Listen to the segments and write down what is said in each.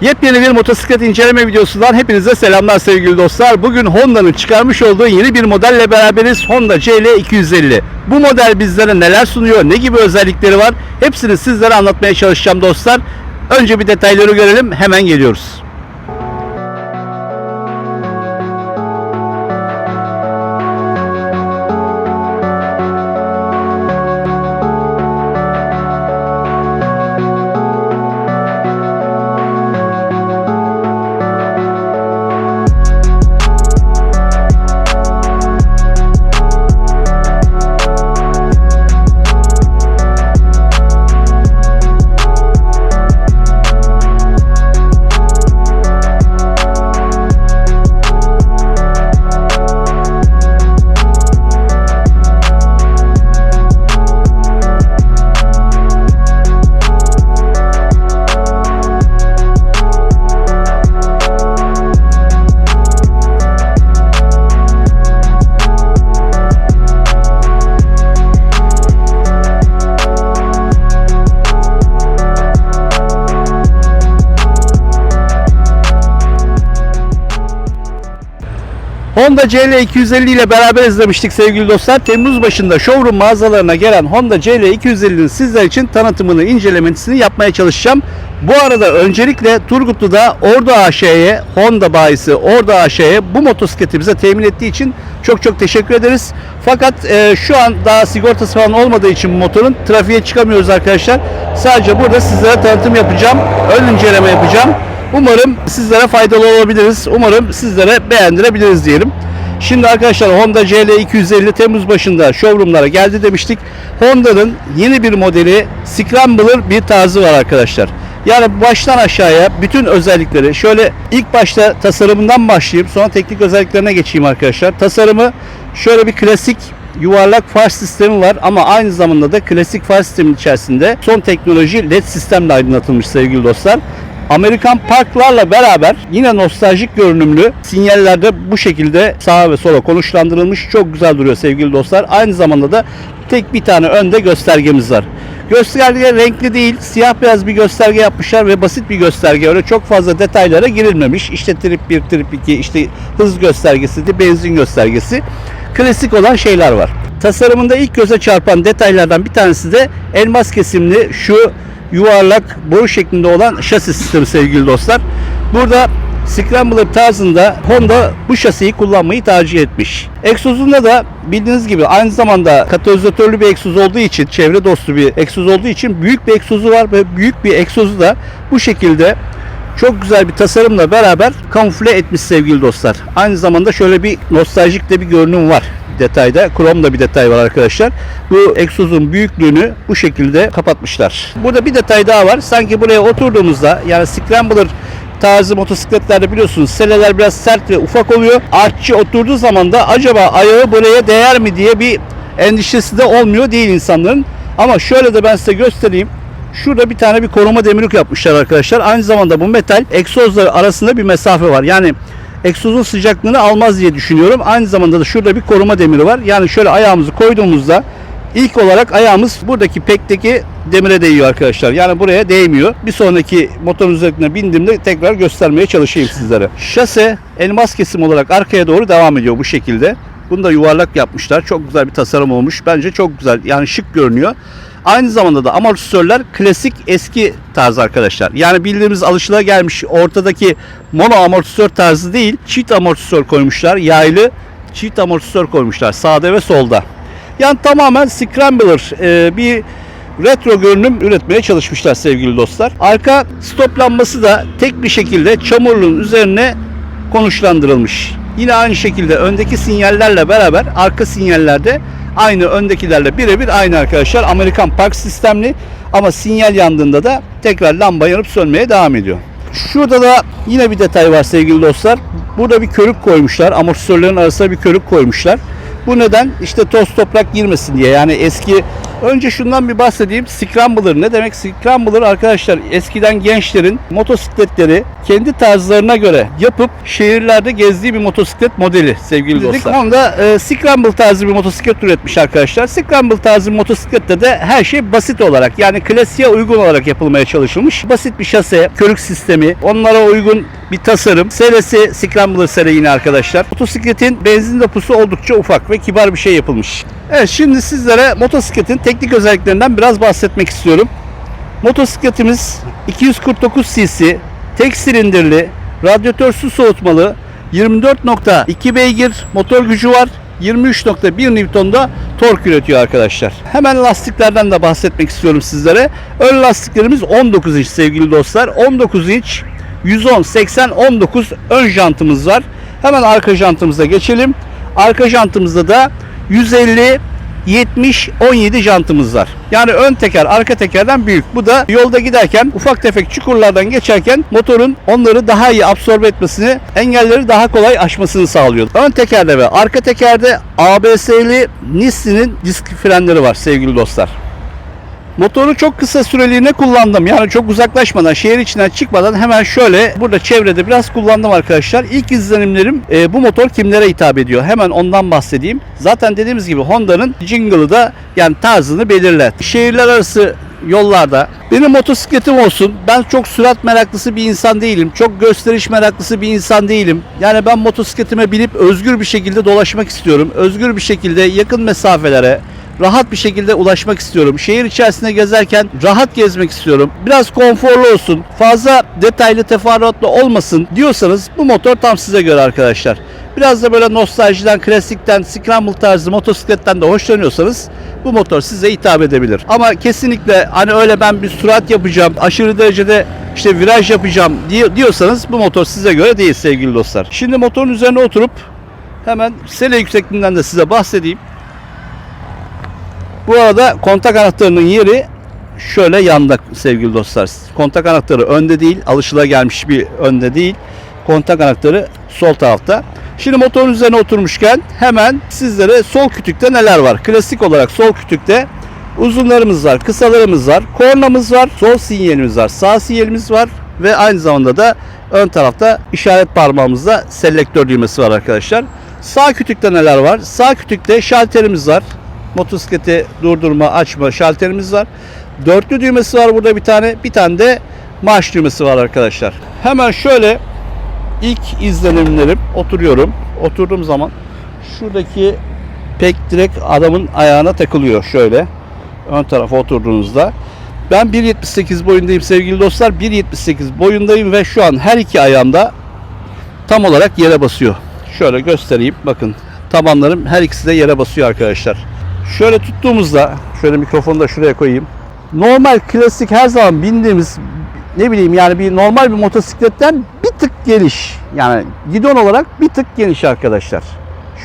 Yepyeni bir motosiklet inceleme videosundan hepinize selamlar sevgili dostlar. Bugün Honda'nın çıkarmış olduğu yeni bir modelle beraberiz. Honda CL 250. Bu model bizlere neler sunuyor, ne gibi özellikleri var? Hepsini sizlere anlatmaya çalışacağım dostlar. Önce bir detayları görelim, hemen geliyoruz. Honda CL 250 ile beraber izlemiştik sevgili dostlar. Temmuz başında showroom mağazalarına gelen Honda CL 250'nin sizler için tanıtımını, incelemesini yapmaya çalışacağım. Bu arada öncelikle Turgutlu'da Ordu AŞ'ye, Honda bayisi Ordu AŞ'ye bu motosikleti bize temin ettiği için çok çok teşekkür ederiz. Fakat e, şu an daha sigortası falan olmadığı için motorun trafiğe çıkamıyoruz arkadaşlar. Sadece burada sizlere tanıtım yapacağım, ön inceleme yapacağım. Umarım sizlere faydalı olabiliriz. Umarım sizlere beğendirebiliriz diyelim. Şimdi arkadaşlar Honda CL 250 Temmuz başında showroomlara geldi demiştik. Honda'nın yeni bir modeli Scrambler bir tarzı var arkadaşlar. Yani baştan aşağıya bütün özellikleri şöyle ilk başta tasarımından başlayayım sonra teknik özelliklerine geçeyim arkadaşlar. Tasarımı şöyle bir klasik yuvarlak far sistemi var ama aynı zamanda da klasik far sistemin içerisinde son teknoloji LED sistemle aydınlatılmış sevgili dostlar. Amerikan parklarla beraber yine nostaljik görünümlü sinyallerde bu şekilde sağa ve sola konuşlandırılmış. Çok güzel duruyor sevgili dostlar. Aynı zamanda da tek bir tane önde göstergemiz var. Gösterge renkli değil, siyah beyaz bir gösterge yapmışlar ve basit bir gösterge. Öyle çok fazla detaylara girilmemiş. İşte trip 1, trip 2, işte hız göstergesi, de benzin göstergesi. Klasik olan şeyler var. Tasarımında ilk göze çarpan detaylardan bir tanesi de elmas kesimli şu yuvarlak boru şeklinde olan şasi sistemi sevgili dostlar. Burada Scrambler tarzında Honda bu şasiyi kullanmayı tercih etmiş. Egzozunda da bildiğiniz gibi aynı zamanda katalizatörlü bir egzoz olduğu için, çevre dostu bir egzoz olduğu için büyük bir egzozu var ve büyük bir egzozu da bu şekilde çok güzel bir tasarımla beraber kamufle etmiş sevgili dostlar. Aynı zamanda şöyle bir nostaljik de bir görünüm var detayda. Krom da bir detay var arkadaşlar. Bu egzozun büyüklüğünü bu şekilde kapatmışlar. Burada bir detay daha var. Sanki buraya oturduğumuzda yani Scrambler tarzı motosikletlerde biliyorsunuz seleler biraz sert ve ufak oluyor. Artçı oturduğu zaman da acaba ayağı buraya değer mi diye bir endişesi de olmuyor değil insanların. Ama şöyle de ben size göstereyim. Şurada bir tane bir koruma demirlik yapmışlar arkadaşlar. Aynı zamanda bu metal egzozları arasında bir mesafe var. Yani egzozun sıcaklığını almaz diye düşünüyorum. Aynı zamanda da şurada bir koruma demiri var. Yani şöyle ayağımızı koyduğumuzda ilk olarak ayağımız buradaki pekteki demire değiyor arkadaşlar. Yani buraya değmiyor. Bir sonraki motorun üzerine bindiğimde tekrar göstermeye çalışayım sizlere. Şase elmas kesim olarak arkaya doğru devam ediyor bu şekilde. Bunu da yuvarlak yapmışlar. Çok güzel bir tasarım olmuş. Bence çok güzel. Yani şık görünüyor. Aynı zamanda da amortisörler klasik eski tarz arkadaşlar. Yani bildiğimiz gelmiş ortadaki mono amortisör tarzı değil. Çift amortisör koymuşlar. Yaylı çift amortisör koymuşlar sağda ve solda. Yani tamamen Scrambler e, bir retro görünüm üretmeye çalışmışlar sevgili dostlar. Arka stop lambası da tek bir şekilde çamurluğun üzerine konuşlandırılmış. Yine aynı şekilde öndeki sinyallerle beraber arka sinyallerde aynı öndekilerle birebir aynı arkadaşlar. Amerikan park sistemli ama sinyal yandığında da tekrar lamba yanıp sönmeye devam ediyor. Şurada da yine bir detay var sevgili dostlar. Burada bir körük koymuşlar. Amortisörlerin arasına bir körük koymuşlar. Bu neden? İşte toz toprak girmesin diye. Yani eski Önce şundan bir bahsedeyim. Scrambler ne demek? Scrambler arkadaşlar eskiden gençlerin motosikletleri kendi tarzlarına göre yapıp şehirlerde gezdiği bir motosiklet modeli sevgili dostlar. Honda e, Scramble tarzı bir motosiklet üretmiş arkadaşlar. Scramble tarzı motosiklette de her şey basit olarak yani klasiğe uygun olarak yapılmaya çalışılmış. Basit bir şase, körük sistemi, onlara uygun bir tasarım. Serisi Scrambler seri yine arkadaşlar. Motosikletin benzin deposu oldukça ufak ve kibar bir şey yapılmış. Evet şimdi sizlere motosikletin teknik özelliklerinden biraz bahsetmek istiyorum. Motosikletimiz 249 cc, tek silindirli, radyatör su soğutmalı, 24.2 beygir motor gücü var. 23.1 Newton'da tork üretiyor arkadaşlar. Hemen lastiklerden de bahsetmek istiyorum sizlere. Ön lastiklerimiz 19 inç sevgili dostlar. 19 inç 110 80 19 ön jantımız var. Hemen arka jantımıza geçelim. Arka jantımızda da 150 70 17 jantımız var. Yani ön teker arka tekerden büyük. Bu da yolda giderken ufak tefek çukurlardan geçerken motorun onları daha iyi absorbe etmesini, engelleri daha kolay aşmasını sağlıyor. Ön tekerde ve arka tekerde ABS'li Nissin'in disk frenleri var sevgili dostlar. Motoru çok kısa süreliğine kullandım. Yani çok uzaklaşmadan, şehir içinden çıkmadan hemen şöyle burada çevrede biraz kullandım arkadaşlar. İlk izlenimlerim e, bu motor kimlere hitap ediyor? Hemen ondan bahsedeyim. Zaten dediğimiz gibi Honda'nın jingle'ı da yani tarzını belirler. Şehirler arası yollarda benim motosikletim olsun. Ben çok sürat meraklısı bir insan değilim. Çok gösteriş meraklısı bir insan değilim. Yani ben motosikletime binip özgür bir şekilde dolaşmak istiyorum. Özgür bir şekilde yakın mesafelere, rahat bir şekilde ulaşmak istiyorum. Şehir içerisinde gezerken rahat gezmek istiyorum. Biraz konforlu olsun, fazla detaylı teferruatlı olmasın diyorsanız bu motor tam size göre arkadaşlar. Biraz da böyle nostaljiden, klasikten, scramble tarzı motosikletten de hoşlanıyorsanız bu motor size hitap edebilir. Ama kesinlikle hani öyle ben bir sürat yapacağım, aşırı derecede işte viraj yapacağım diyorsanız bu motor size göre değil sevgili dostlar. Şimdi motorun üzerine oturup hemen sele yüksekliğinden de size bahsedeyim. Bu arada kontak anahtarının yeri şöyle yanda sevgili dostlar. Kontak anahtarı önde değil, alışılagelmiş bir önde değil. Kontak anahtarı sol tarafta. Şimdi motorun üzerine oturmuşken hemen sizlere sol kütükte neler var? Klasik olarak sol kütükte uzunlarımız var, kısalarımız var, kornamız var, sol sinyalimiz var, sağ sinyalimiz var ve aynı zamanda da ön tarafta işaret parmağımızda selektör düğmesi var arkadaşlar. Sağ kütükte neler var? Sağ kütükte şalterimiz var. Motosikleti durdurma, açma şalterimiz var. Dörtlü düğmesi var burada bir tane. Bir tane de marş düğmesi var arkadaşlar. Hemen şöyle ilk izlenimlerim oturuyorum. Oturduğum zaman şuradaki pek direkt adamın ayağına takılıyor şöyle. Ön tarafa oturduğunuzda. Ben 1.78 boyundayım sevgili dostlar. 1.78 boyundayım ve şu an her iki ayağımda tam olarak yere basıyor. Şöyle göstereyim. Bakın tabanlarım her ikisi de yere basıyor arkadaşlar. Şöyle tuttuğumuzda şöyle mikrofonu da şuraya koyayım. Normal klasik her zaman bindiğimiz ne bileyim yani bir normal bir motosikletten bir tık geniş. Yani gidon olarak bir tık geniş arkadaşlar.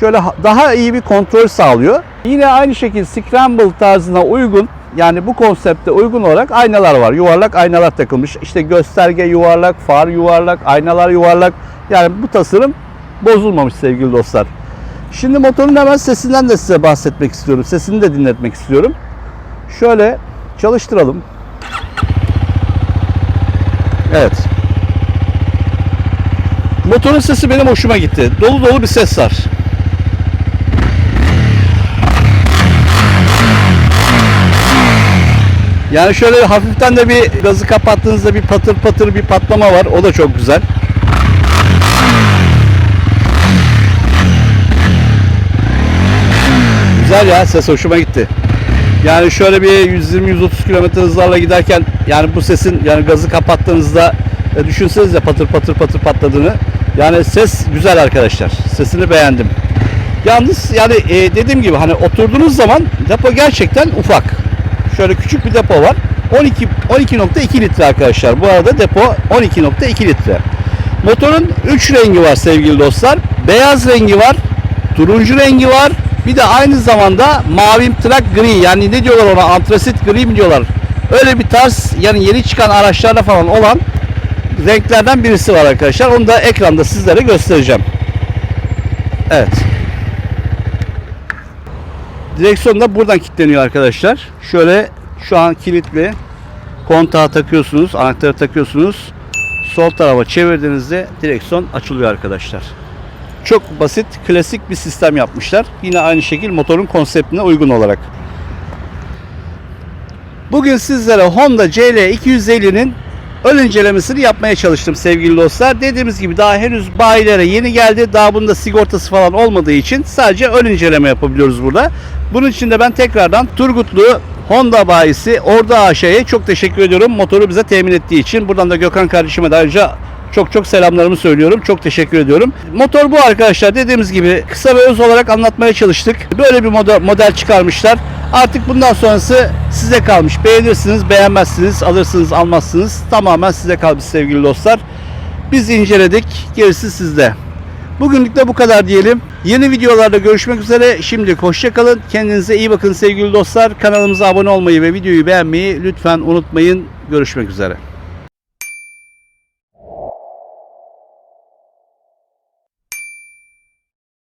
Şöyle ha- daha iyi bir kontrol sağlıyor. Yine aynı şekilde scramble tarzına uygun yani bu konsepte uygun olarak aynalar var. Yuvarlak aynalar takılmış. İşte gösterge yuvarlak, far yuvarlak, aynalar yuvarlak. Yani bu tasarım bozulmamış sevgili dostlar. Şimdi motorun hemen sesinden de size bahsetmek istiyorum. Sesini de dinletmek istiyorum. Şöyle çalıştıralım. Evet. Motorun sesi benim hoşuma gitti. Dolu dolu bir ses var. Yani şöyle hafiften de bir gazı kapattığınızda bir patır patır bir patlama var. O da çok güzel. Güzel ya ses hoşuma gitti. Yani şöyle bir 120-130 km hızlarla giderken yani bu sesin yani gazı kapattığınızda e, düşünsenize patır patır patır patladığını. Yani ses güzel arkadaşlar. Sesini beğendim. Yalnız yani e, dediğim gibi hani oturduğunuz zaman depo gerçekten ufak. Şöyle küçük bir depo var. 12 12.2 litre arkadaşlar. Bu arada depo 12.2 litre. Motorun 3 rengi var sevgili dostlar. Beyaz rengi var, turuncu rengi var. Bir de aynı zamanda mavimtırak gri yani ne diyorlar ona antrasit gri mi diyorlar. Öyle bir tarz yani yeni çıkan araçlarda falan olan renklerden birisi var arkadaşlar. Onu da ekranda sizlere göstereceğim. Evet. Direksiyon da buradan kilitleniyor arkadaşlar. Şöyle şu an kilitli. Kontağı takıyorsunuz, anahtarı takıyorsunuz. Sol tarafa çevirdiğinizde direksiyon açılıyor arkadaşlar. Çok basit, klasik bir sistem yapmışlar. Yine aynı şekil motorun konseptine uygun olarak. Bugün sizlere Honda CL 250'nin ön incelemesini yapmaya çalıştım sevgili dostlar. Dediğimiz gibi daha henüz bayilere yeni geldi. Daha bunda sigortası falan olmadığı için sadece ön inceleme yapabiliyoruz burada. Bunun için de ben tekrardan Turgutlu Honda bayisi Orada AŞ'ye çok teşekkür ediyorum. Motoru bize temin ettiği için. Buradan da Gökhan kardeşime de ayrıca çok çok selamlarımı söylüyorum. Çok teşekkür ediyorum. Motor bu arkadaşlar. Dediğimiz gibi kısa ve öz olarak anlatmaya çalıştık. Böyle bir model, model çıkarmışlar. Artık bundan sonrası size kalmış. Beğenirsiniz, beğenmezsiniz, alırsınız, almazsınız. Tamamen size kalmış sevgili dostlar. Biz inceledik. Gerisi sizde. Bugünlük de bu kadar diyelim. Yeni videolarda görüşmek üzere. Şimdilik hoşçakalın. Kendinize iyi bakın sevgili dostlar. Kanalımıza abone olmayı ve videoyu beğenmeyi lütfen unutmayın. Görüşmek üzere.